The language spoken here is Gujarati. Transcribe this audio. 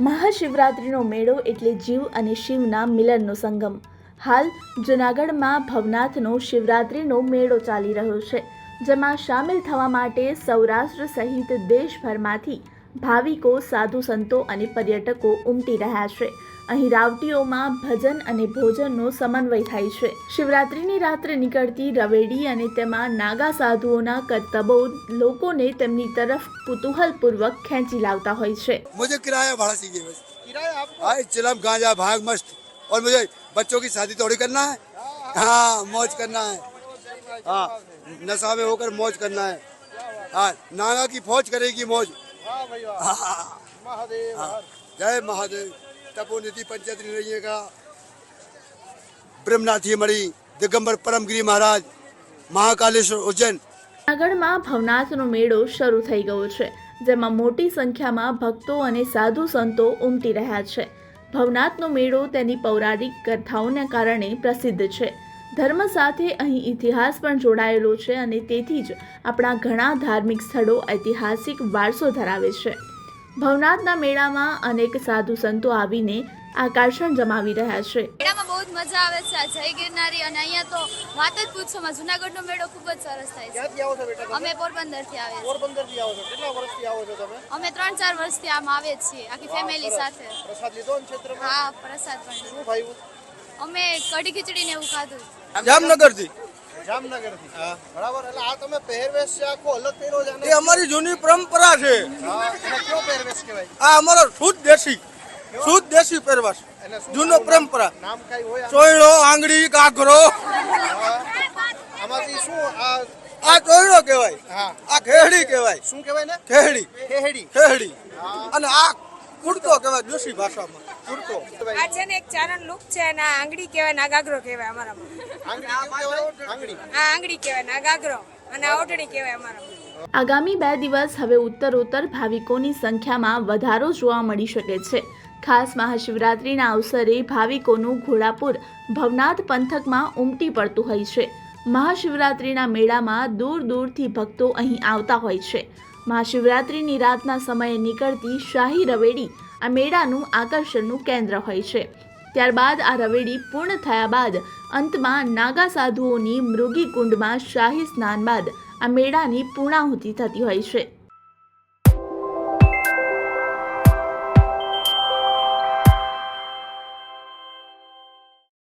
મહાશિવરાત્રિનો મેળો એટલે જીવ અને શિવના મિલનનો સંગમ. હાલ, જૂનાગઢમાં ભવનાથનો શિવરાત્રિનો મેળો ચાલી રહ્યો છે, જેમાં સામેલ થવા માટે સૌરાષ્ટ્ર સહિત દેશભરમાંથી ભાવિકો, સાધુ સંતો અને પર્યટકો ઉમટી રહ્યા છે. અહીં રાવટીઓમાં ભજન અને ભોજનનો સમન્વય થાય છે શિવરાત્રિની રાત્રે નીકળતી રવેડી અને તેમાં નાગા સાધુઓના કરતબો લોકોને તેમની તરફ કુતૂહલપૂર્વક ખેંચી લાવતા હોય છે मुझे किराया भाड़ा चाहिए बस किराया आपको हाँ चिलम गांजा भाग मस्त और मुझे बच्चों की शादी थोड़ी करना है हाँ मौज करना है हाँ नशा में होकर मौज करना है हाँ नागा की फौज करेगी मौज वाह भाई वाह हाँ, महादेव हाँ, हर जय महादेव તપોનિધિ પંચાયતની રહીએ બ્રહ્મનાથી મળી દિગંબર પરમગીરી મહારાજ, મહાકાલેશ્વર ઉજ્જૈન. જૂનાગઢમાં ભવનાથનો મેળો શરૂ થઈ ગયો છે, જેમાં મોટી સંખ્યામાં ભક્તો અને સાધુ સંતો ઉમટી રહ્યા છે. ભવનાથનો મેળો તેની પૌરાણિક કથાઓને કારણે પ્રસિદ્ધ છે. ધર્મ સાથે અહીં ઇતિહાસ પણ જોડાયેલો છે અને તેથી જ આપણા ઘણા ધાર્મિક સ્થળો ઐતિહાસિક વારસો ધરાવે છે. ભવનાથના મેળામાં અનેક સાધુ સંતો આવીને આકર્ષણ જમાવી રહ્યા છે. મેળામાં બહુ જ મજા આવે છે. આ જય ગિરનારી અને અહીંયા તો વાત જ પૂછો માં જુનાગઢનો મેળો ખૂબ જ સરસ થાય છે. ક્યાંથી આવો છો બેટા અમે પોરબંદરથી આવે પોરબંદરથી આવો છો. કેટલા વર્ષથી આવો છો તમે? અમે ત્રણ ચાર વર્ષથી આમ આવે જ છીએ આખી ફેમિલી સાથે. પ્રસાદ લીધો ને ક્ષેત્રમાં? હા પ્રસાદ પણ શું ભાઈ અમે કઢી ખીચડી ને એવું ખાધું. જામનગરથી જામનગરથી બરાબર? એટલે આ તમે પહેરવેશ છે આખો અલગ પહેરો છે એ અમારી જૂની પરંપરા છે. કયો પહેરવેશ કહેવાય? આ અમારો શુદ્ધ દેશી. શુદ્ધ દેશી પહેરવાશ. એને જૂનો પરંપરા. નામ કઈ હોય ચોયડો આંગળી ગાઘરો. આમાંથી શું આ આ ચોયડો કહેવાય. હા. આ ખેહડી કહેવાય. શું કહેવાય ને? ખેહડી. ખેહડી. ખેહડી. અને આ કુર્તો કહેવાય દેશી ભાષામાં. કુર્તો આ છે ને એક ચારણ લુક છે અને આ આંગળી કહેવાય નાગાગ્રો કહેવાય અમારામાં. આંગળી આ આંગળી કહેવાય નાગાગ્રો અને આ ઓઢણી કહેવાય અમારામાં. આગામી બે દિવસ હવે ઉત્તરોત્તર ભાવિકોની સંખ્યામાં વધારો જોવા મળી શકે છે. ખાસ મહાશિવરાત્રિના અવસરે ભાવિકોનું ઘોડાપુર ભવનાથ પંથકમાં ઉમટી પડતું હોય છે. મહાશિવરાત્રિના મેળામાં દૂર દૂરથી ભક્તો અહીં આવતા હોય છે. મહાશિવરાત્રિની રાતના સમયે નીકળતી શાહી રવેડી આ મેળાનું આકર્ષણનું કેન્દ્ર હોય છે. ત્યારબાદ આ રવેડી પૂર્ણ થયા બાદ અંતમાં નાગા સાધુઓની મૃગી કુંડમાં શાહી સ્નાન બાદ આ મેળાની પૂર્ણાહુતિ થતી હોય છે.